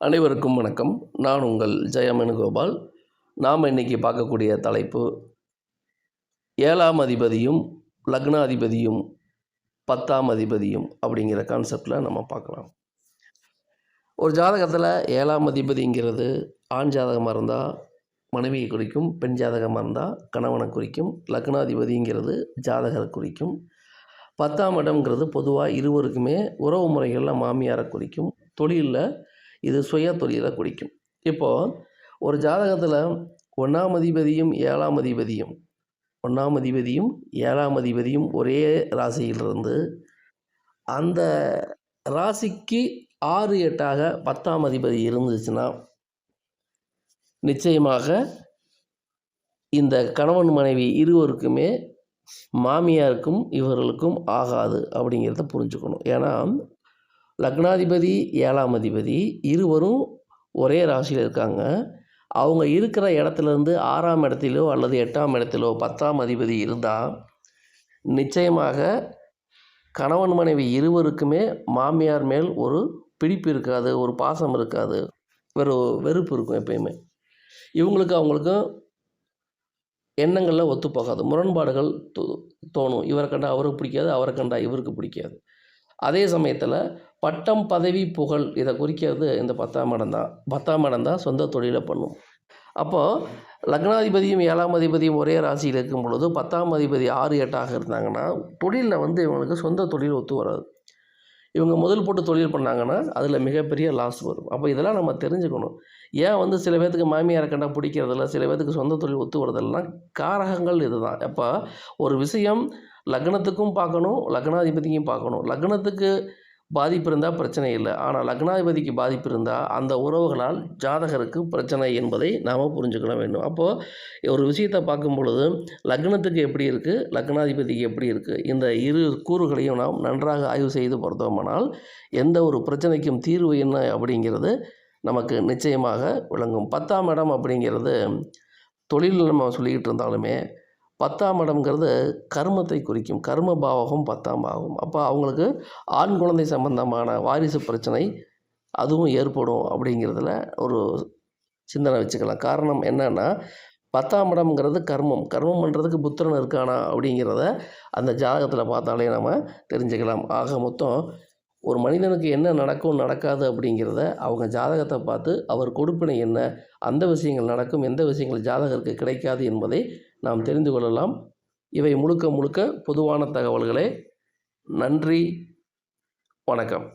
அனைவருக்கும் வணக்கம். நான் உங்கள் ஜெயமனுகோபால். நாம் இன்னைக்கு பார்க்கக்கூடிய தலைப்பு ஏழாம் அதிபதியும் லக்னாதிபதியும் பத்தாம் அதிபதியும் அப்படிங்கிற கான்செப்டில் நம்ம பார்க்கலாம். ஒரு ஜாதகத்தில் ஏழாம் அதிபதிங்கிறது ஆண் ஜாதகமாக இருந்தால் மனைவியை குறிக்கும் பெண் ஜாதகமாக இருந்தால் கணவனை குறிக்கும் லக்னாதிபதிங்கிறது ஜாதகரை குறிக்கும். பத்தாம் இடம்ங்கிறது பொதுவாக இருவருக்குமே உறவு முறைகளில் மாமியாரை குறிக்கும். தொழிலில் இது சுய தொழிலை குறிக்கும். இப்போது ஒரு ஜாதகத்தில் ஒன்றாம் அதிபதியும் ஏழாம் அதிபதியும் ஒன்றாம் அதிபதியும் ஏழாம் அதிபதியும் ஒரே ராசியிலிருந்து அந்த ராசிக்கு ஆறு எட்டாக பத்தாம் அதிபதி இருந்துச்சுன்னா நிச்சயமாக இந்த கணவன் மனைவி இருவருக்குமே மாமியாருக்கும் இவர்களுக்கும் ஆகாது அப்படிங்கிறத புரிஞ்சுக்கணும். ஏன்னா லக்னாதிபதி ஏழாம் அதிபதி இருவரும் ஒரே ராசியில் இருக்காங்க. அவங்க இருக்கிற இடத்துலேருந்து ஆறாம் இடத்திலோ அல்லது எட்டாம் இடத்திலோ பத்தாம் அதிபதி இருந்தால் நிச்சயமாக கணவன் மனைவி இருவருக்குமே மாமியார் மேல் ஒரு பிடிப்பு இருக்காது ஒரு பாசம் இருக்காது. வெறு வெறுப்பு இருக்கும் எப்பயுமே. இவங்களுக்கு அவங்களுக்கும் எண்ணங்களில் ஒத்துப்போகாது. முரண்பாடுகள் தோ தோணும். இவரை கண்டா அவருக்கு பிடிக்காது அவரை கண்டா இவருக்கு பிடிக்காது. அதே சமயத்தில் பட்டம் பதவி புகழ் இதை குறிக்கிறது இந்த பத்தாம் இடம் தான். பத்தாம் இடம் தான் சொந்த தொழிலை பண்ணும். அப்போது லக்னாதிபதியும் ஏழாம் அதிபதியும் ஒரே ராசியில் இருக்கும் பொழுது பத்தாம் அதிபதி ஆறு எட்டாக இருந்தாங்கன்னா தொழிலில் வந்து இவங்களுக்கு சொந்த தொழில் ஒத்து வராது. இவங்க முதல் போட்டு தொழில் பண்ணாங்கன்னா அதில் மிகப்பெரிய லாஸ் வரும். அப்போ இதெல்லாம் நம்ம தெரிஞ்சுக்கணும். ஏன் வந்து சில பேர்த்துக்கு மாமியாரை கண்டா பிடிக்கிறதில்ல சில பேர்த்துக்கு சொந்த தொழில் ஒத்து வரதெல்லாம் காரகங்கள் இதுதான். அப்போ ஒரு விஷயம் லக்னத்துக்கும் பார்க்கணும் லக்னாதிபதிக்கும் பார்க்கணும். லக்னத்துக்கு பாதிப்பு இருந்தால் பிரச்சனை இல்லை. ஆனால் லக்னாதிபதிக்கு பாதிப்பு இருந்தால் அந்த உறவுகளால் ஜாதகருக்கு பிரச்சனை என்பதை நாம் புரிஞ்சுக்கொள்ள வேண்டும். அப்போது ஒரு விஷயத்தை பார்க்கும் பொழுது லக்னத்துக்கு எப்படி இருக்குது லக்னாதிபதிக்கு எப்படி இருக்குது இந்த இரு கூறுகளையும் நாம் நன்றாக ஆய்வு செய்து பார்த்தோமானால் எந்த ஒரு பிரச்சனைக்கும் தீர்வு என்ன அப்படிங்கிறது நமக்கு நிச்சயமாக விளங்கும். பத்தாம் இடம் அப்படிங்கிறது தொழில் நம்ம சொல்லிக்கிட்டு இருந்தாலுமே பத்தாம் இடம்ங்கிறது கர்மத்தை குறிக்கும் கர்ம பாவகம் பத்தாம் பாவகம். அப்போ அவங்களுக்கு ஆண் குழந்தை சம்பந்தமான வாரிசு பிரச்சனை அதுவும் ஏற்படும் அப்படிங்கிறதுல ஒரு சிந்தனை வச்சுக்கலாம். காரணம் என்னென்னா பத்தாம் இடம்ங்கிறது கர்மம். கர்மம் பண்ணுறதுக்கு புத்திரன் இருக்கானா அப்படிங்கிறத அந்த ஜாதகத்தில் பார்த்தாலே நம்ம தெரிஞ்சுக்கலாம். ஆக மொத்தம் ஒரு மனிதனுக்கு என்ன நடக்கும் நடக்காது அப்படிங்கிறத அவங்க ஜாதகத்தை பார்த்து அவர் கொடுப்பினை என்ன அந்த விஷயங்கள் நடக்கும் எந்த விஷயங்கள் ஜாதகருக்கு கிடைக்காது என்பதை நாம் தெரிந்து கொள்ளலாம். இவை முழுக்க முழுக்க பொதுவான தகவல்களே. நன்றி. வணக்கம்.